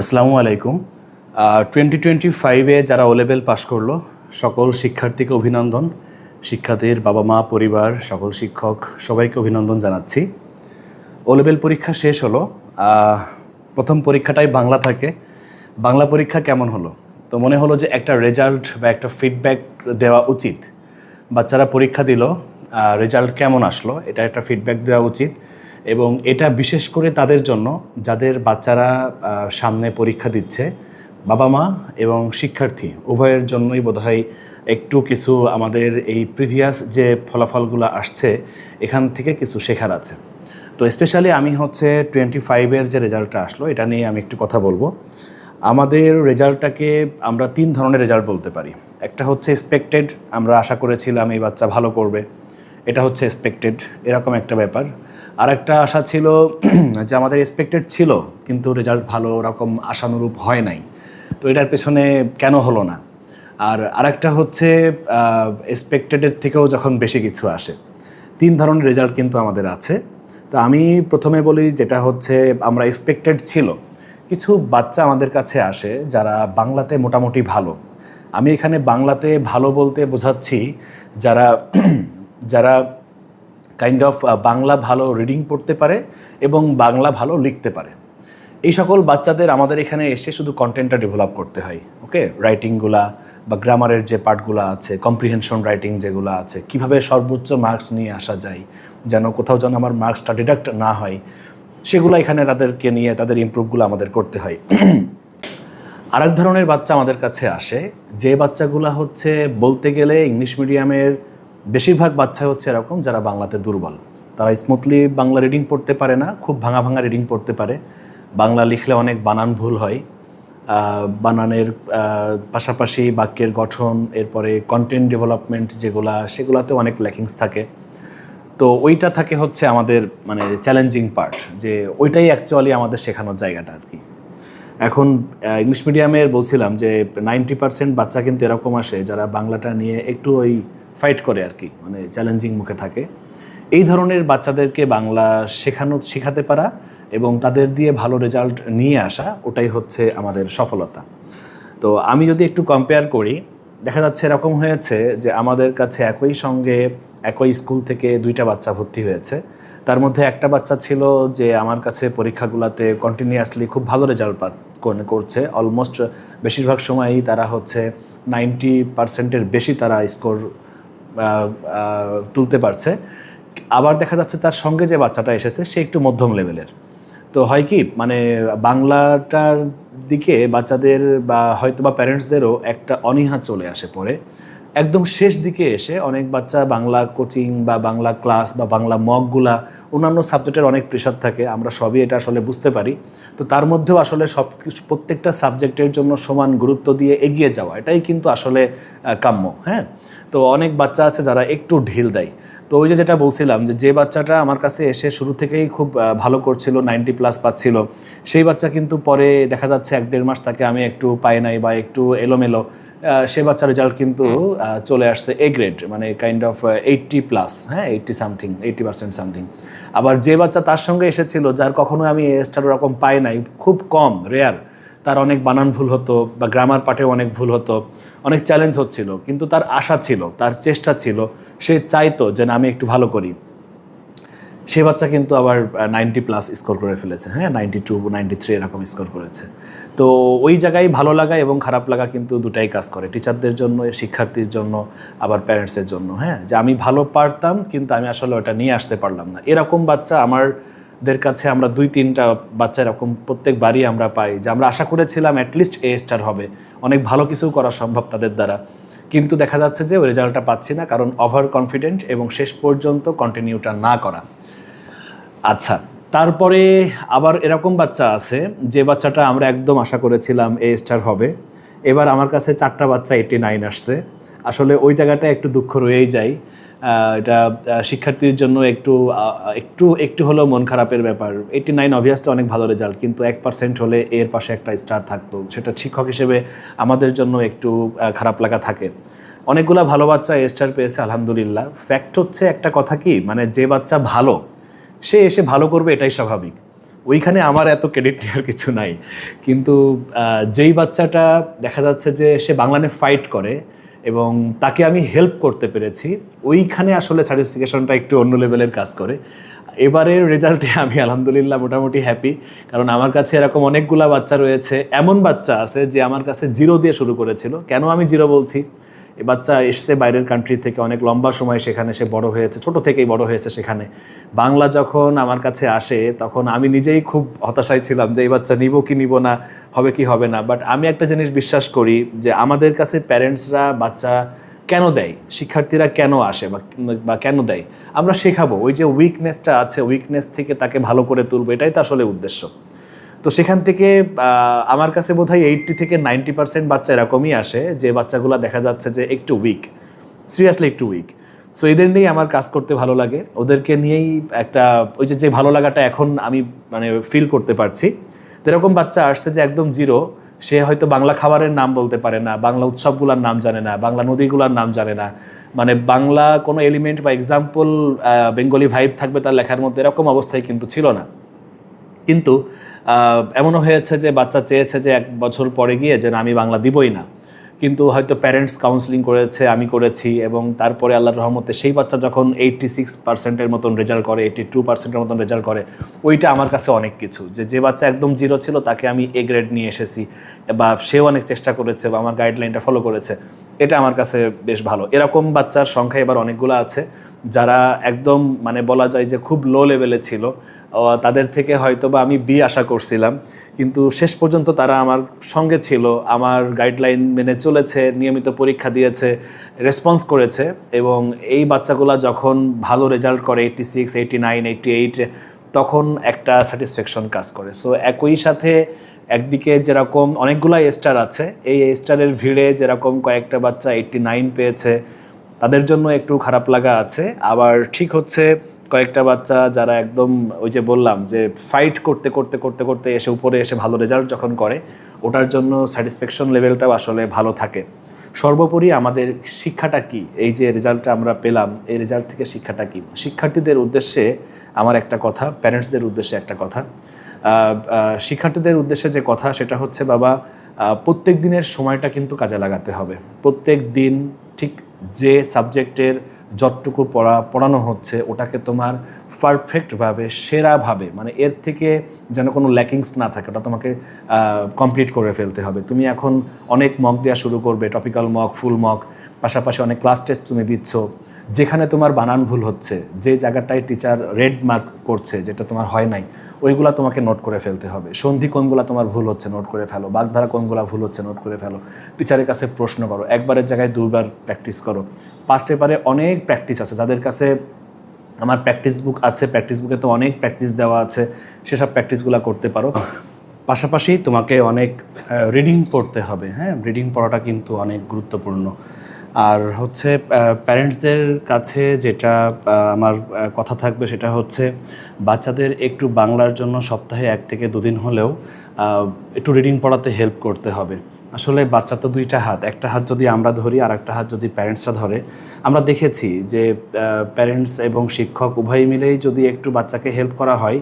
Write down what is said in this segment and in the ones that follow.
আসসালামু আলাইকুম। Twenty twenty ফাইভে যারা ও লেভেল পাশ করল, সকল শিক্ষার্থীকে অভিনন্দন। শিক্ষার্থীর বাবা মা, পরিবার, সকল শিক্ষক, সবাইকে অভিনন্দন জানাচ্ছি। ও লেভেল পরীক্ষা শেষ হলো। প্রথম পরীক্ষাটাই বাংলা থাকে। বাংলা পরীক্ষা কেমন হলো? তো মনে হলো যে একটা রেজাল্ট বা একটা ফিডব্যাক দেওয়া উচিত। বাচ্চারা পরীক্ষা দিল রেজাল্ট কেমন আসলো? এটা একটা ফিডব্যাক দেওয়া উচিত। এবং এটা বিশেষ করে তাদের জন্য, যাদের বাচ্চারা সামনে পরীক্ষা দিচ্ছে, বাবা মা এবং শিক্ষার্থী, উভয়ের জন্যই বোধহয় একটু কিছু আমাদের এই প্রিভিয়াস যে ফলাফলগুলো আসছে, এখান থেকে কিছু শেখার আছে। তো স্পেশালি আমি হচ্ছে টোয়েন্টি ফাইভের যে রেজাল্টটা আসলো, এটা নিয়ে আমি একটু কথা বলব। আমাদের রেজাল্টটাকে আমরা তিন ধরনের রেজাল্ট বলতে পারি। একটা হচ্ছে এক্সপেক্টেড আমরা আশা করেছিলাম এই বাচ্চা ভালো করবে। এটা হচ্ছে এক্সপেক্টেড এরকম একটা ব্যাপার। আর একটা আশা ছিল যে আমাদের এক্সপেক্টেড ছিল, কিন্তু রেজাল্ট ভালো রকম আশানুরূপ হয় নাই। তো এটার পেছনে কেন হলো না? আর আরেকটা হচ্ছে এক্সপেক্টেডের থেকেও যখন বেশি কিছু আসে, তিন ধরনের রেজাল্ট কিন্তু আমাদের আছে। তো আমি প্রথমে বলি যেটা হচ্ছে, আমরা এক্সপেক্টেড ছিল। কিছু বাচ্চা আমাদের কাছে আসে যারা বাংলাতে মোটামুটি ভালো। আমি এখানে বাংলাতে ভালো বলতে বোঝাচ্ছি যারা যারা কাইন্ড অফ বাংলা ভালো রিডিং পড়তে পারে এবং বাংলা ভালো লিখতে পারে। এই সকল বাচ্চাদের আমাদের এখানে এসে শুধু কন্টেন্টটা ডেভেলপ করতে হয় ওকে রাইটিংগুলা বা গ্রামারের যে পার্টগুলো আছে কম্প্রিহেনশন রাইটিং যেগুলো আছে, কীভাবে সর্বোচ্চ মার্কস নিয়ে আসা যায়, যেন কোথাও যেন আমার মার্কসটা ডিডাক্ট না হয়, সেগুলো এখানে তাদেরকে নিয়ে, তাদের ইমপ্রুভগুলো আমাদের করতে হয়। আরেক ধরনের বাচ্চা আমাদের কাছে আসে, যে বাচ্চাগুলো হচ্ছে বলতে গেলে ইংলিশ মিডিয়ামের বেশিরভাগ বাচ্চা হচ্ছে এরকম যারা বাংলাতে দুর্বল। তারা স্মুথলি বাংলা রিডিং পড়তে পারে না, খুব ভাঙা ভাঙা রিডিং পড়তে পারে। বাংলা লিখলে অনেক বানান ভুল হয়। বানানের পাশাপাশি বাক্যের গঠন, এরপরে কন্টেন্ট ডেভেলপমেন্ট যেগুলা, সেগুলাতে অনেক ল্যাকিংস থাকে। তো ওইটা থাকে হচ্ছে আমাদের মানে চ্যালেঞ্জিং পার্ট যে ওইটাই অ্যাকচুয়ালি আমাদের শেখানোর জায়গাটা আর কি। এখন ইংলিশ মিডিয়ামের বলছিলাম যে নাইনটি পার্সেন্ট বাচ্চা কিন্তু এরকম আসে যারা বাংলাটা নিয়ে একটু ওই ফাইট করে আর কি মানে চ্যালেঞ্জিং মুখে থাকে। এই ধরনের বাচ্চাদেরকে বাংলা শেখানো, শেখাতে পারা এবং তাদের দিয়ে ভালো রেজাল্ট নিয়ে আসা, ওটাই হচ্ছে আমাদের সফলতা। তো আমি যদি একটু কম্পেয়ার করি, দেখা যাচ্ছে এরকম হয়েছে যে আমাদের কাছে একই সঙ্গে একই স্কুল থেকে দুইটা বাচ্চা ভর্তি হয়েছে। তার মধ্যে একটা বাচ্চা ছিল যে আমার কাছে পরীক্ষাগুলোতে কন্টিনিউয়াসলি খুব ভালো রেজাল্ট করছে। অলমোস্ট বেশিরভাগ সময়ই তারা হচ্ছে নাইনটি পার্সেন্টের বেশি তারা স্কোর তুলতে পারছে। আবার দেখা যাচ্ছে তার সঙ্গে যে বাচ্চাটা এসেছে, সে একটু মধ্যম লেভেলের। তো হয় কি মানে বাংলাটার দিকে বাচ্চাদের বা হয়তো বা প্যারেন্টসদেরও একটা অনীহা চলে আসে পরে একদম শেষ দিকে এসে অনেক বাচ্চা বাংলা কোচিং বা বাংলা ক্লাস বা বাংলা মগগুলা অন্যান্য সাবজেক্টের অনেক প্রেশার থাকে, আমরা সবই এটা আসলে বুঝতে পারি। তো তার মধ্যেও আসলে সব প্রত্যেকটা সাবজেক্টের জন্য সমান গুরুত্ব দিয়ে এগিয়ে যাওয়া, এটাই কিন্তু আসলে কাম্য হ্যাঁ? তো অনেক বাচ্চা আছে যারা একটু ঢিল দেয়। তো ওই যে যেটা বলছিলাম যে যে বাচ্চাটা আমার কাছে এসে শুরু থেকেই খুব ভালো করছিল নাইনটি প্লাস পাচ্ছিল, সেই বাচ্চা কিন্তু পরে দেখা যাচ্ছে এক দেড় মাস তাকে আমি একটু পাই নাই বা একটু এলোমেলো সে বাচ্চার রেজাল্ট কিন্তু চলে আসছে এ গ্রেড মানে কাইন্ড অফ এইটটি প্লাস হ্যাঁ eighty something eighty percent something আবার যে বাচ্চা তার সঙ্গে এসেছিল, যার কখনো আমি এস্টার ওরকম পাই নাই, খুব কম রেয়ার তার অনেক বানান ভুল হতো বা গ্রামার পাঠেও অনেক ভুল হতো, অনেক চ্যালেঞ্জ হচ্ছিল, কিন্তু তার আশা ছিল, তার চেষ্টা ছিল, সে চাইতো যে না আমি একটু ভালো করি। সে বাচ্চা কিন্তু আবার নাইনটি প্লাস স্কোর করে ফেলেছে হ্যাঁ? নাইনটি টু নাইনটি থ্রি এরকম স্কোর করেছে। তো ওই জায়গায় ভালো লাগা এবং খারাপ লাগা কিন্তু দুটাই কাজ করে টিচারদের জন্য, শিক্ষার্থীর জন্য, আবার প্যারেন্টসের জন্য হ্যাঁ? যে আমি ভালো পারতাম, কিন্তু আমি আসলে ওটা নিয়ে আসতে পারলাম না। এরকম বাচ্চা আমারদের কাছে আমরা দুই, তিনটা বাচ্চা এরকম প্রত্যেক প্রত্যেকবারই আমরা পাই, যে আমরা আশা করেছিলাম অ্যাটলিস্ট এ স্টার হবে। অনেক ভালো কিছু করা সম্ভব তাদের দ্বারা। কিন্তু দেখা যাচ্ছে যে ওই রেজাল্টটা পাচ্ছি না, কারণ ওভার কনফিডেন্ট এবং শেষ পর্যন্ত কন্টিনিউটা না করা। আচ্ছা তারপরে আবার এরকম বাচ্চা আছে, যে বাচ্চাটা আমরা একদম আশা করেছিলাম এ স্টার হবে। এবার আমার কাছে চারটা বাচ্চা এইটি নাইন আসছে। আসলে ওই জায়গাটা একটু দুঃখ রয়েই যায়। এটা শিক্ষার্থীর জন্য একটু একটু একটু হলেও মন খারাপের ব্যাপার। এইটি নাইন অবভিয়াসলি অনেক ভালো রেজাল্ট কিন্তু এক পার্সেন্ট হলে এর পাশে একটা স্টার থাকতো। সেটা শিক্ষক হিসেবে আমাদের জন্য একটু খারাপ লাগা থাকে। অনেকগুলা ভালো বাচ্চা এ স্টার পেয়েছে, আলহামদুলিল্লাহ। ফ্যাক্ট হচ্ছে একটা কথা কি মানে যে বাচ্চা ভালো সে এসে ভালো করবে, এটাই স্বাভাবিক। ওইখানে আমার এত ক্রেডিট নেওয়ার কিছু নাই। কিন্তু যেই বাচ্চাটা দেখা যাচ্ছে যে সে বাংলানে ফাইট করে এবং তাকে আমি হেল্প করতে পেরেছি, ওইখানে আসলে স্যাটিসফিকেশনটা একটু অন্য লেভেলের কাজ করে। এবারের রেজাল্টে আমি আলহামদুলিল্লাহ মোটামুটি হ্যাপি কারণ আমার কাছে এরকম অনেকগুলা বাচ্চা রয়েছে। এমন বাচ্চা আছে যে আমার কাছে জিরো দিয়ে শুরু করেছিল। কেন আমি জিরো বলছি? এ বাচ্চা এসছে বাইরের কান্ট্রি থেকে, অনেক লম্বা সময় সেখানে সে বড় হয়েছে, ছোট থেকেই বড় হয়েছে সেখানে। বাংলা যখন আমার কাছে আসে, তখন আমি নিজেই খুব হতাশায় ছিলাম যে এই বাচ্চা নিব কি নিব না, হবে কি হবে না। বাট আমি একটা জিনিস বিশ্বাস করি যে আমাদের কাছে প্যারেন্টসরা বাচ্চা কেন দেয়? শিক্ষার্থীরা কেন আসে বা বা কেন দেয়? আমরা শেখাবো। ওই যে উইকনেসটা আছে উইকনেস থেকে তাকে ভালো করে তুলবো, এটাই তো আসলে উদ্দেশ্য। তো সেখান থেকে আমার কাছে বোধ হয় এইটটি থেকে নাইনটি পার্সেন্ট বাচ্চা এরকমই আসে, যে বাচ্চাগুলো দেখা যাচ্ছে যে একটু উইক সিরিয়াসলি একটু উইক সো এদের নিয়েই আমার কাজ করতে ভালো লাগে। ওদেরকে নিয়েই একটা, ওই যে যে ভালো লাগাটা এখন আমি মানে ফিল করতে পারছি। তো এরকম বাচ্চা আসছে যে একদম জিরো সে হয়তো বাংলা খাবারের নাম বলতে পারে না, বাংলা উৎসবগুলোর নাম জানে না, বাংলা নদীগুলোর নাম জানে না। মানে বাংলা কোনো এলিমেন্ট বা এক্সাম্পল বেঙ্গলি ভাইব থাকবে তার লেখার মধ্যে এরকম অবস্থায় কিন্তু ছিল না। কিন্তু এমনও হয়েছে যে বাচ্চা চেয়েছে যে এক বছর পরে গিয়ে যে আমি বাংলা দিবই না। কিন্তু হয়তো প্যারেন্টস কাউন্সিলিং করেছে, আমি করেছি এবং তারপরে আল্লাহর রহমতে সেই বাচ্চা যখন এইটটি সিক্স পার্সেন্টের মতন রেজাল্ট করে এইটটি টু পার্সেন্টের মতন রেজাল্ট করে, ওইটা আমার কাছে অনেক কিছু। যে যে বাচ্চা একদম জিরো ছিল তাকে আমি এ গ্রেড নিয়ে এসেছি বা সেও অনেক চেষ্টা করেছে বা আমার গাইডলাইনটা ফলো করেছে, এটা আমার কাছে বেশ ভালো। এরকম বাচ্চার সংখ্যা এবার অনেকগুলো আছে যারা একদম মানে বলা যায় যে খুব লো লেভেলে ছিল। তাদের থেকে হয়তো বা আমি বি আশা করছিলাম। কিন্তু শেষ পর্যন্ত তারা আমার সঙ্গে ছিল, আমার গাইডলাইন মেনে চলেছে, নিয়মিত পরীক্ষা দিয়েছে রেসপন্স করেছে এবং এই বাচ্চাগুলা যখন ভালো রেজাল্ট করে eighty six eighty nine eighty eight তখন একটা স্যাটিসফ্যাকশন কাজ করে। সো একই সাথে একদিকে যেরকম অনেকগুলো স্টার আছে, এই স্টারের ভিড়ে যেরকম কয়েকটা বাচ্চা এইটটি নাইন পেয়েছে, তাদের জন্য একটু খারাপ লাগা আছে। আবার ঠিক হচ্ছে কয়েকটা বাচ্চা যারা একদম ওই যে বললাম যে ফাইট করতে করতে করতে করতে এসে উপরে এসে ভালো রেজাল্ট যখন করে, ওটার জন্য স্যাটিসফ্যাকশন লেভেলটাও আসলে ভালো থাকে। সর্বোপরি আমাদের শিক্ষাটা কি? এই যে রেজাল্টটা আমরা পেলাম, এই রেজাল্ট থেকে শিক্ষাটা কি? শিক্ষার্থীদের উদ্দেশ্যে আমার একটা কথা প্যারেন্টসদের উদ্দেশ্যে একটা কথা। শিক্ষার্থীদের উদ্দেশ্যে যে কথা, সেটা হচ্ছে, বাবা প্রত্যেক দিনের সময়টা কিন্তু কাজে লাগাতে হবে। প্রত্যেক দিন ঠিক যে সাবজেক্টের যতটুকু পড়া, পড়ানো হচ্ছে, ওটাকে তোমার পারফেক্টভাবে সেরাভাবে মানে এর থেকে যেন কোনো ল্যাকিংস না থাকে, ওটা তোমাকে কমপ্লিট করে ফেলতে হবে। তুমি এখন অনেক মক দেওয়া শুরু করবে টপিক্যাল মক ফুল মক পাশাপাশি অনেক ক্লাস টেস্ট তুমি দিচ্ছ। যেখানে তোমার বানান ভুল হচ্ছে, যে জায়গাটায় টিচার রেড মার্ক করছে, যেটা তোমার হয় নাই, ওইগুলা তোমাকে নোট করে ফেলতে হবে। সন্ধি কোনগুলা তোমার ভুল হচ্ছে নোট করে ফেলো, বাগধারা কোনগুলা ভুল হচ্ছে নোট করে ফেলো। টিচারের কাছে প্রশ্ন করো, একবারের জায়গায় দুইবার প্র্যাকটিস করো। পাস্ট পেপারে অনেক প্র্যাকটিস আছে, যাদের কাছে আমার প্র্যাকটিস বুক আছে প্র্যাকটিস বুকে তো অনেক প্র্যাকটিস দেওয়া আছে, সেসব প্র্যাকটিসগুলো করতে পারো। পাশাপাশি তোমাকে অনেক রিডিং পড়তে হবে হ্যাঁ? রিডিং পড়াটা কিন্তু অনেক গুরুত্বপূর্ণ। আর হচ্ছে প্যারেন্টসদের কাছে যেটা আমার কথা থাকবে সেটা হচ্ছে, বাচ্চাদের একটু বাংলার জন্য সপ্তাহে এক থেকে দুদিন হলেও একটু রিডিং পড়াতে হেল্প করতে হবে। আসলে বাচ্চা তো দুইটা হাত, একটা হাত যদি আমরা ধরি আর একটা হাত যদি প্যারেন্টসরা ধরে। আমরা দেখেছি যে প্যারেন্টস এবং শিক্ষক উভয় মিলেই যদি একটু বাচ্চাকে হেল্প করা হয়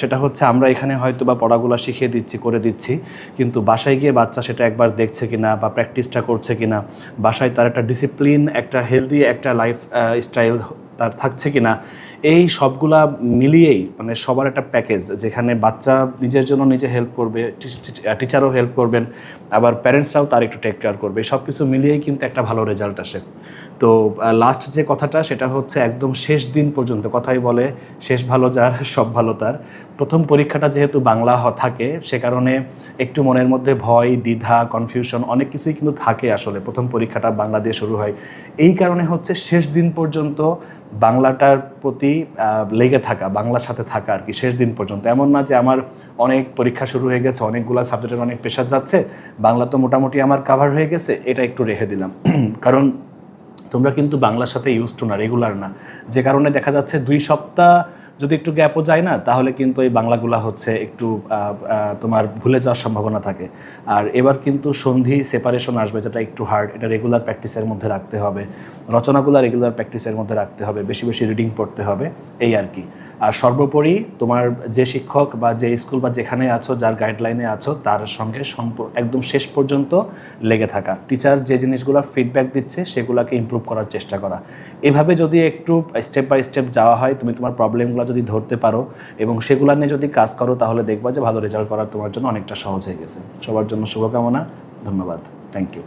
সেটা হচ্ছে আমরা এখানে হয়তো বা পড়াগুলো শিখিয়ে দিচ্ছি, করে দিচ্ছি। কিন্তু বাসায় গিয়ে বাচ্চা সেটা একবার দেখছে কিনা বা প্র্যাকটিসটা করছে কিনা, বাসায় তার একটা ডিসিপ্লিন একটা হেলদি একটা লাইফ স্টাইল তার থাকছে কিনা, এই সবগুলা মিলিয়েই মানে সবার একটা প্যাকেজ যেখানে বাচ্চা নিজের জন্য নিজে হেল্প করবে টিচারও হেল্প করবেন, আবার প্যারেন্টসরাও তার একটু টেক কেয়ার করবে। সব কিছু মিলিয়েই কিন্তু একটা ভালো রেজাল্ট আসে। তো লাস্ট যে কথাটা সেটা হচ্ছে একদম শেষ দিন পর্যন্ত, কথাই বলে শেষ ভালো যার, সব ভালো তার। প্রথম পরীক্ষাটা যেহেতু বাংলা থাকে, সে কারণে একটু মনের মধ্যে ভয়, দ্বিধা কনফিউশন অনেক কিছুই কিন্তু থাকে আসলে, প্রথম পরীক্ষাটা বাংলা দিয়ে শুরু হয়। এই কারণে হচ্ছে শেষ দিন পর্যন্ত বাংলাটার প্রতি লেগে থাকা, বাংলার সাথে থাকা আর কি, শেষ দিন পর্যন্ত। এমন না যে আমার অনেক পরীক্ষা শুরু হয়ে গেছে, অনেকগুলো সাবজেক্টের অনেক প্রেশার যাচ্ছে, বাংলা তো মোটামুটি আমার কাভার হয়ে গেছে, এটা একটু রেখে দিলাম। কারণ তোমরা কিন্তু বাংলার সাথে ইউজ টু না রেগুলার না। যে কারণে দেখা যাচ্ছে দুই সপ্তাহ যদি একটু গ্যাপও যায় না, তাহলে কিন্তু এই বাংলাগুলা হচ্ছে একটু তোমার ভুলে যাওয়ার সম্ভাবনা থাকে। আর এবার কিন্তু সন্ধি সেপারেশন আসবে, যেটা একটু হার্ড এটা রেগুলার প্র্যাকটিসের মধ্যে রাখতে হবে। রচনাগুলো রেগুলার প্র্যাকটিসের মধ্যে রাখতে হবে, বেশি বেশি রিডিং পড়তে হবে, এই আর কি। আর সর্বোপরি তোমার যে শিক্ষক বা যে স্কুল বা যেখানে আছো, যার গাইডলাইনে আছো, তার সঙ্গে একদম শেষ পর্যন্ত লেগে থাকা। টিচার যে জিনিসগুলো ফিডব্যাক দিচ্ছে, সেগুলোকে ইমপ্রুভ করার চেষ্টা করা। এভাবে যদি একটু স্টেপ বাই স্টেপ যাওয়া হয়, তুমি তোমার প্রবলেমগুলো যদি ধরতে পারো এবং সেগুলো নিয়ে যদি কাজ করো, তাহলে দেখবা যে ভালো রেজাল্ট করার তোমার জন্য অনেকটা সহজ হয়ে গেছে। সবার জন্য শুভকামনা, ধন্যবাদ। Thank you